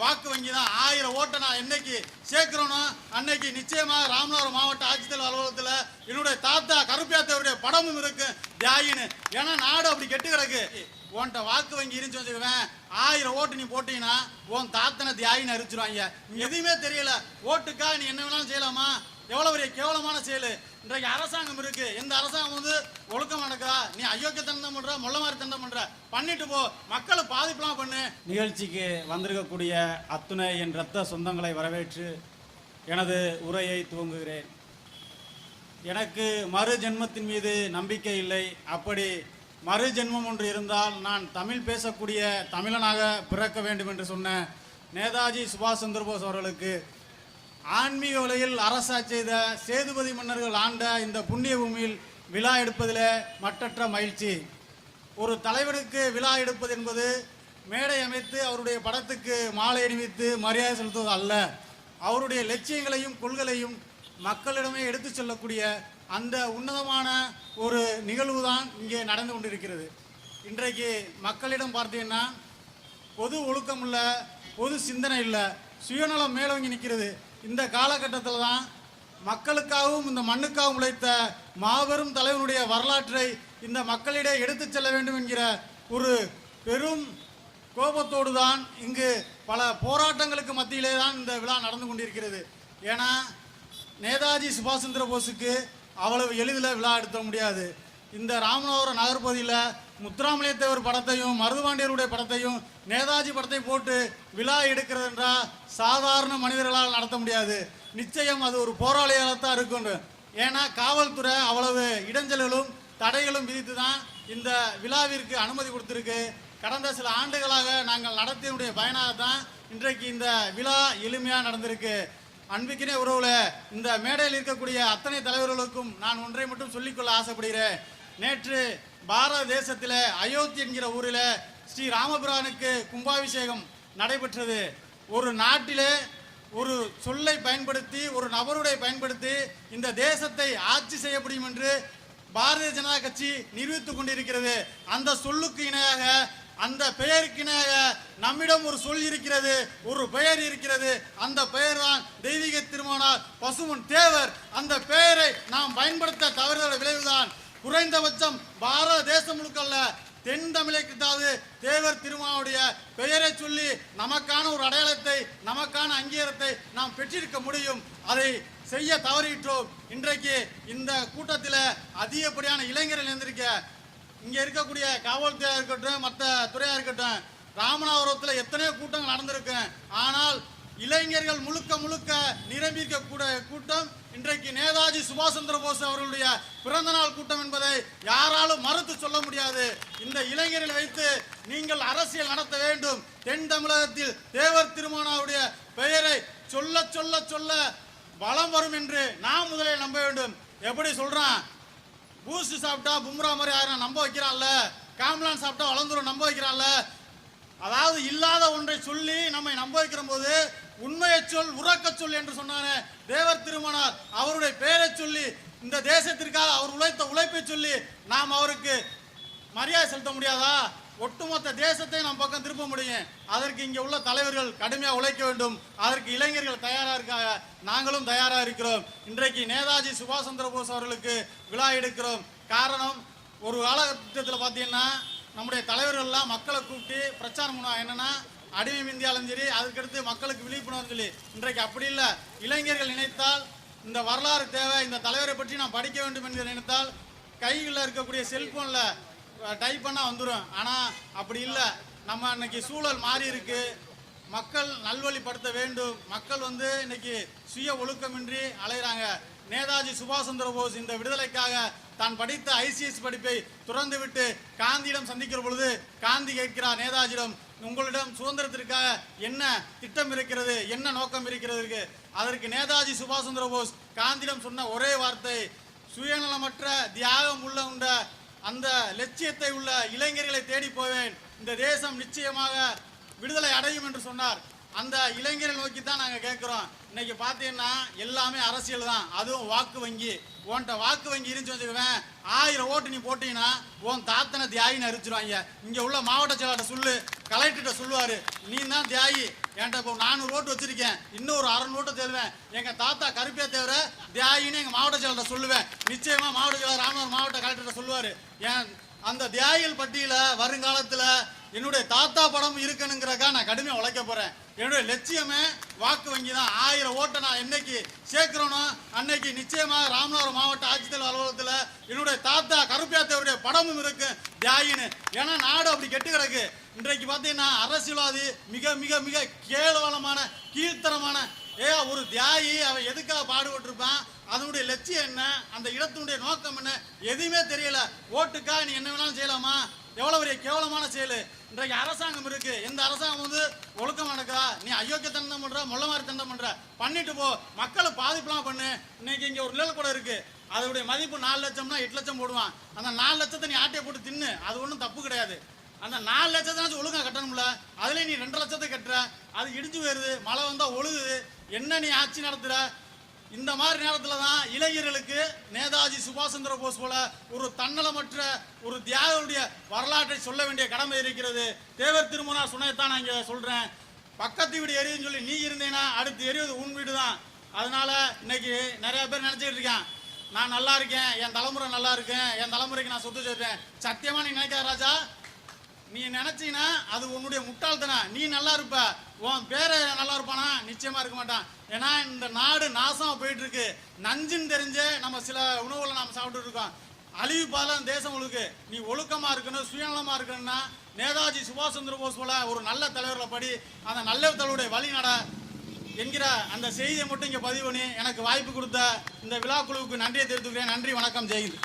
வாக்கு வங்கி தான் ஆயிரம் ஓட்டை நான் என்னைக்கு சேர்க்கிறோனோ அன்னைக்கு நிச்சயமாக ராமநாதபுரம் மாவட்ட ஆட்சித்தலைவர் அலுவலகத்தில் என்னுடைய தாத்தா கருப்பியாத்தவருடைய படமும் இருக்கு. தியாகின்னு. ஏன்னா நாடு அப்படி கெட்டு கிடக்கு. உன்கிட்ட வாக்கு வங்கி இருந்துச்சு வச்சுக்குவேன் ஆயிரம் ஓட்டு நீ போட்டீங்கன்னா உன் தாத்தனை தியாகின்னு அரிச்சிருவாங்க. எதுவுமே தெரியல. ஓட்டுக்கா நீ என்ன வேணாலும் செய்யலாமா? எவ்வளவு பெரிய கேவலமான செயல். இன்றைக்கு அரசாங்கம் இருக்கு. எந்த அரசாங்கம் வந்து ஒழுக்கம் நடக்கா நீ அயோக்கியத்தனம் தான் பண்ற முள்ள மாதிரி தண்டம் பண்ற. பண்ணிட்டு போ. மக்களை பாதிப்புலாம் பண்ணு. நிகழ்ச்சிக்கு வந்திருக்கக்கூடிய அத்துணை என் ரத்த சொந்தங்களை வரவேற்று எனது உரையை துவங்குகிறேன். எனக்கு மறு ஜென்மத்தின் மீது நம்பிக்கை இல்லை. அப்படி மறு ஜென்மம் ஒன்று இருந்தால் நான் தமிழ் பேசக்கூடிய தமிழனாக பிறக்க வேண்டும் என்று சொன்ன நேதாஜி சுபாஷ் சந்திரபோஸ் அவர்களுக்கு ஆன்மீக உலகில் அரசாட்சி செய்த சேதுபதி மன்னர்கள் ஆண்ட இந்த புண்ணிய பூமியில் விழா எடுப்பதில் மட்டற்ற மகிழ்ச்சி. ஒரு தலைவருக்கு விழா எடுப்பது என்பது மேடை அமைத்து அவருடைய படத்துக்கு மாலை அணிவித்து மரியாதை செலுத்துவது அல்ல. அவருடைய லட்சியங்களையும் கொள்களையும் மக்களிடமே எடுத்து செல்லக்கூடிய அந்த உன்னதமான ஒரு நிகழ்வு தான் இங்கே நடந்து கொண்டிருக்கிறது. இன்றைக்கு மக்களிடம் பார்த்தீங்கன்னா பொது ஒழுக்கம் இல்லை பொது சிந்தனை இல்லை. சுயநலம் மேலோங்கி நிற்கிறது. இந்த காலகட்டத்தில் தான் மக்களுக்காகவும் இந்த மண்ணுக்காகவும் உழைத்த மாபெரும் தலைவனுடைய வரலாற்றை இந்த மக்களிடையே எடுத்துச் செல்ல வேண்டும் என்கிற ஒரு பெரும் கோபத்தோடு தான் இங்கு பல போராட்டங்களுக்கு மத்தியிலே தான் இந்த விழா நடந்து கொண்டிருக்கிறது. ஏன்னா நேதாஜி சுபாஷ் சந்திர போஸுக்கு அவ்வளவு எளிதில் விழா எடுத்த முடியாது. இந்த ராமநாதபுரம் நகர்பகுதியில் முத்துராமலிங்கத்தேவர் படத்தையும் மருதுபாண்டியருடைய படத்தையும் நேதாஜி படத்தை போட்டு விழா எடுக்கிறது என்றால் சாதாரண மனிதர்களால் நடத்த முடியாது. நிச்சயம் அது ஒரு போராளியாக தான் இருக்கும் ஏன்னா காவல்துறை அவ்வளவு இடைஞ்சல்களும் தடைகளும் விதித்து தான் இந்த விழாவிற்கு அனுமதி கொடுத்துருக்கு. கடந்த சில ஆண்டுகளாக நாங்கள் நடத்தினுடைய பயனாக தான் இன்றைக்கு இந்த விழா எளிமையாக நடந்திருக்கு. அன்பிக்கினே உறவுல இந்த மேடையில் இருக்கக்கூடிய அத்தனை தலைவர்களுக்கும் நான் ஒன்றை மட்டும் சொல்லிக்கொள்ள ஆசைப்படுகிறேன். நேற்று பாரத தேசத்தில் அயோத்தி என்கிற ஊரில் ஸ்ரீ ராமபுரானுக்கு கும்பாபிஷேகம் நடைபெற்றது. ஒரு நாட்டிலே ஒரு சொல்லை பயன்படுத்தி ஒரு நபருடைய பயன்படுத்தி இந்த தேசத்தை ஆட்சி செய்ய முடியும் என்று பாரதிய ஜனதா கட்சி நிரூபித்துக் கொண்டிருக்கிறது. அந்த சொல்லுக்கு இணையாக அந்த பெயருக்கு இணையாக நம்மிடம் ஒரு சொல் இருக்கிறது ஒரு பெயர் இருக்கிறது. அந்த பெயர் தான் தெய்வீக திருமணார் பசுமன் தேவர். அந்த பெயரை நாம் பயன்படுத்த தவறுதல விளைவுதான். குறைந்தபட்சம் பாரத தேசம் முழுக்கல்ல தென் தமிழகத்தாவது தேவர் திருமாவுடைய பெயரை சொல்லி நமக்கான ஒரு அடையாளத்தை நமக்கான அங்கீகாரத்தை நாம் பெற்றிருக்க முடியும். அதை செய்ய தவறிவிட்டோம் இன்றைக்கு இந்த கூட்டத்தில் அதிகப்படியான இளைஞர்கள் இருந்திருக்க இங்கே இருக்கக்கூடிய காவல்துறையாக இருக்கட்டும் மற்ற துறையாக இருக்கட்டும் ராமநாதபுரத்தில் எத்தனையோ கூட்டங்கள் நடந்திருக்கு. ஆனால் இளைஞர்கள் முழுக்க முழுக்க நிரம்பி கூட்டம் இன்றைக்கு நேதாஜி சுபாஷ் சந்திர போஸ் அவர்களுடைய பிறந்தநாள் கூட்டம் என்பதை யாராலும் மறுத்து சொல்ல முடியாது. இந்த இளைஞர்களை வைத்து நீங்கள் அரசியல் நடத்த வேண்டும். தென் தமிழகத்தில் தேவர் திருமணாவுடைய பெயரை சொல்ல சொல்ல சொல்ல வளம் வரும் என்று நாம் முதலில் நம்ப வேண்டும். எப்படி சொல்றான்? பூஸ்ட் சாப்பிட்டா பும்ரா மாதிரி ஆயிரம் நம்ப வைக்கிறான்ல? காம்லான் சாப்பிட்டா வளர்ந்துரும் நம்ப வைக்கிறான்ல? அதாவது இல்லாத ஒன்றை சொல்லி நம்மை நம்ப வைக்கிற போது உண்மையை சொல் உறக்க சொல் என்று சொன்னானே தேவர் திருமணார். அவருடைய பெயரை சொல்லி இந்த தேசத்திற்காக அவர் உழைத்த உழைப்பை சொல்லி நாம் அவருக்கு மரியாதை செலுத்த முடியாதா? ஒட்டுமொத்த தேசத்தை நம் பக்கம் திருப்ப முடியும். அதற்கு இங்கே உள்ள தலைவர்கள் கடுமையாக உழைக்க வேண்டும். அதற்கு இளைஞர்கள் தயாராக இருக்காங்க. நாங்களும் தயாராக இருக்கிறோம். இன்றைக்கு நேதாஜி சுபாஷ் சந்திர போஸ் அவர்களுக்கு விழா எடுக்கிறோம். காரணம் ஒரு காலகட்டத்தில் பார்த்தீங்கன்னா நம்முடைய தலைவர்கள்லாம் மக்களை கூப்பிட்டு பிரச்சாரம் பண்ணுவாங்க என்னென்னா அடிமை இந்தியாலும் சரி அதுக்கடுத்து மக்களுக்கு விழிப்புணர்வு சொல்லி இன்றைக்கு அப்படி இல்லை. இளைஞர்கள் நினைத்தால் இந்த வரலாறு தேவை. இந்த தலைவரை பற்றி நான் படிக்க வேண்டும் என்று நினைத்தால் கைகளில் இருக்கக்கூடிய செல்போனில் டைப் பண்ணால் வந்துடும் ஆனால் அப்படி இல்லை. நம்ம இன்னைக்கு சூழல் மாறி இருக்குது மக்கள் நல்வழிப்படுத்த வேண்டும். மக்கள் வந்து இன்னைக்கு சுய ஒழுக்கமின்றி அலைகிறாங்க நேதாஜி சுபாஷ் சந்திர போஸ் இந்த விடுதலைக்காக தான் படித்த ஐசிஎஸ் படிப்பை துறந்துவிட்டு காந்தியிடம் சந்திக்கிற பொழுது காந்தி கேட்கிறார் நேதாஜியிடம் உங்களிடம் சுதந்திரத்திற்காக என்ன திட்டம் இருக்கிறது? என்ன நோக்கம் இருக்கிறது? அதற்கு நேதாஜி சுபாஷ் சந்திர போஸ் காந்தியிடம் சொன்ன ஒரே வார்த்தை சுயநலமற்ற தியாகம் உள்ள உண்ட அந்த லட்சியத்தை உள்ள இளைஞர்களை தேடி போவேன். இந்த தேசம் நிச்சயமாக அடையும் என்று சொன்னார். அந்த இளைஞரை நோக்கி தான் நாங்கள் கேட்குறோம் இன்னைக்கு பார்த்தீங்கன்னா எல்லாமே அரசியல் தான். அதுவும் வாக்கு வங்கி. உன்கிட்ட வாக்கு வங்கி இருந்துச்சு வச்சுக்குவேன். ஆயிரம் ஓட்டு நீ போட்டீங்கன்னா உன் தாத்தனை தியாகின்னு அரிச்சிருவாங்க. இங்கே உள்ள மாவட்ட செயலாளர் சொல்லு. கலெக்டர்கிட்ட சொல்லுவார். நீ தான் தியாகி. என்கிட்ட இப்போ நானூறு ஓட்டு வச்சிருக்கேன். இன்னும் ஒரு அறநூறு ஓட்டு தேடுவேன். எங்கள் தாத்தா கருப்பியா தேவர தியாகின்னு எங்கள் மாவட்ட செயலாளர் சொல்லுவேன். நிச்சயமாக மாவட்ட செயலாளர் ராமநாதர் மாவட்ட கலெக்டர்கிட்ட சொல்லுவார். ஏன் அந்த தியாகிகள் பட்டியலில் வருங்காலத்தில் என்னுடைய தாத்தா படம் இருக்கணுங்கிறக்கா நான் கடுமையாக உழைக்க போகிறேன் என்னுடைய லட்சியமே வாக்கு வங்கி தான் ஆயிரம் ஓட்டை நான் என்னைக்கு சேர்க்கிறோனோ அன்னைக்கு நிச்சயமாக ராமநாதபுரம் மாவட்ட ஆட்சித்தலைவர் அலுவலகத்தில் என்னுடைய தாத்தா கருப்பியாத்தவருடைய படமும் இருக்கு. தியாகின்னு. ஏன்னா நாடு அப்படி கெட்டு கிடக்கு. இன்றைக்கு பார்த்தீங்கன்னா அரசியல்வாதி மிக மிக மிக கேவலமான கீழ்த்தரமான ஏ ஒரு தியாகி அவன் எதுக்காக பாடுபட்டிருப்பான்? அதனுடைய லட்சியம் என்ன? அந்த இடத்தினுடைய நோக்கம் என்ன? எதுவுமே தெரியல. ஓட்டுக்கா நீ என்ன வேணாலும் செய்யலாமா? எவ்வளவு பெரிய கேவலமான செயல். இன்றைக்கு அரசாங்கம் இருக்கு. எந்த அரசாங்கம் வந்து ஒழுக்கம் நடக்கா நீ அயோக்கியத்தனம் தான் பண்ற முள்ள மாதிரி தண்டம் பண்ற. பண்ணிட்டு போ. மக்களை பாதிப்புலாம் பண்ணு. இன்னைக்கு இங்க ஒரு நிழல் கூட இருக்கு. அதோடைய மதிப்பு நாலு லட்சம்னா எட்டு லட்சம் போடுவான். அந்த நாலு லட்சத்தை நீ ஆட்டையை போட்டு தின்னு. அது ஒன்றும் தப்பு கிடையாது. அந்த நாலு லட்சத்தை ஒழுங்காக கட்டணும்ல. அதுலேயே நீ ரெண்டு லட்சத்தை கட்டுற. அது இடிஞ்சு போயிருது. மழை வந்தால் ஒழுகுது. என்ன நீ ஆட்சி நடத்துகிற இந்த மாதிரி நேரத்தில் தான் இளைஞர்களுக்கு நேதாஜி சுபாஷ் சந்திர போஸ் போல ஒரு தன்னலமற்ற ஒரு தியாகிகளுடைய வரலாற்றை சொல்ல வேண்டிய கடமை இருக்கிறது. தேவர் திருமணா சுனையத்தான் நான் இங்கே சொல்கிறேன் பக்கத்து வீடு எரியுன்னு சொல்லி நீ இருந்தேன்னா அடுத்து எரியுது உன் வீடு தான் அதனால் இன்னைக்கு நிறைய பேர் நினச்சிக்கிட்டு இருக்கேன் நான் நல்லா இருக்கேன் என் தலைமுறை நல்லா இருக்கேன் என் தலைமுறைக்கு நான் சொத்து சேர்த்தேன் சத்தியமா நீ நினைக்காத ராஜா? நீ நினைச்சீங்கன்னா அது உன்னுடைய முட்டாள்தனம் நீ நல்லா இருப்ப. உன் பேர நல்லா இருப்பானா? நிச்சயமா இருக்க மாட்டான். ஏன்னா இந்த நாடு நாசமா போயிட்டு இருக்கு நஞ்சுன்னு தெரிஞ்சே நம்ம சில உணவுகளை நம்ம சாப்பிட்டு இருக்கோம். அழிவு பாலம் தேசம் ஒழுக்கு நீ ஒழுக்கமா இருக்கணும் சுயநலமா இருக்கணும்னா நேதாஜி சுபாஷ் சந்திர போஸ் போல ஒரு நல்ல தலைவர்களை படி அந்த நல்ல தலைவருடைய வழி நட என்கிற அந்த செய்தியை மட்டும் இங்கே பதிவு பண்ணி எனக்கு வாய்ப்பு கொடுத்த இந்த விழா குழுவுக்கு நன்றியை தெரிவித்துக்கிறேன். நன்றி வணக்கம். ஜெயந்த்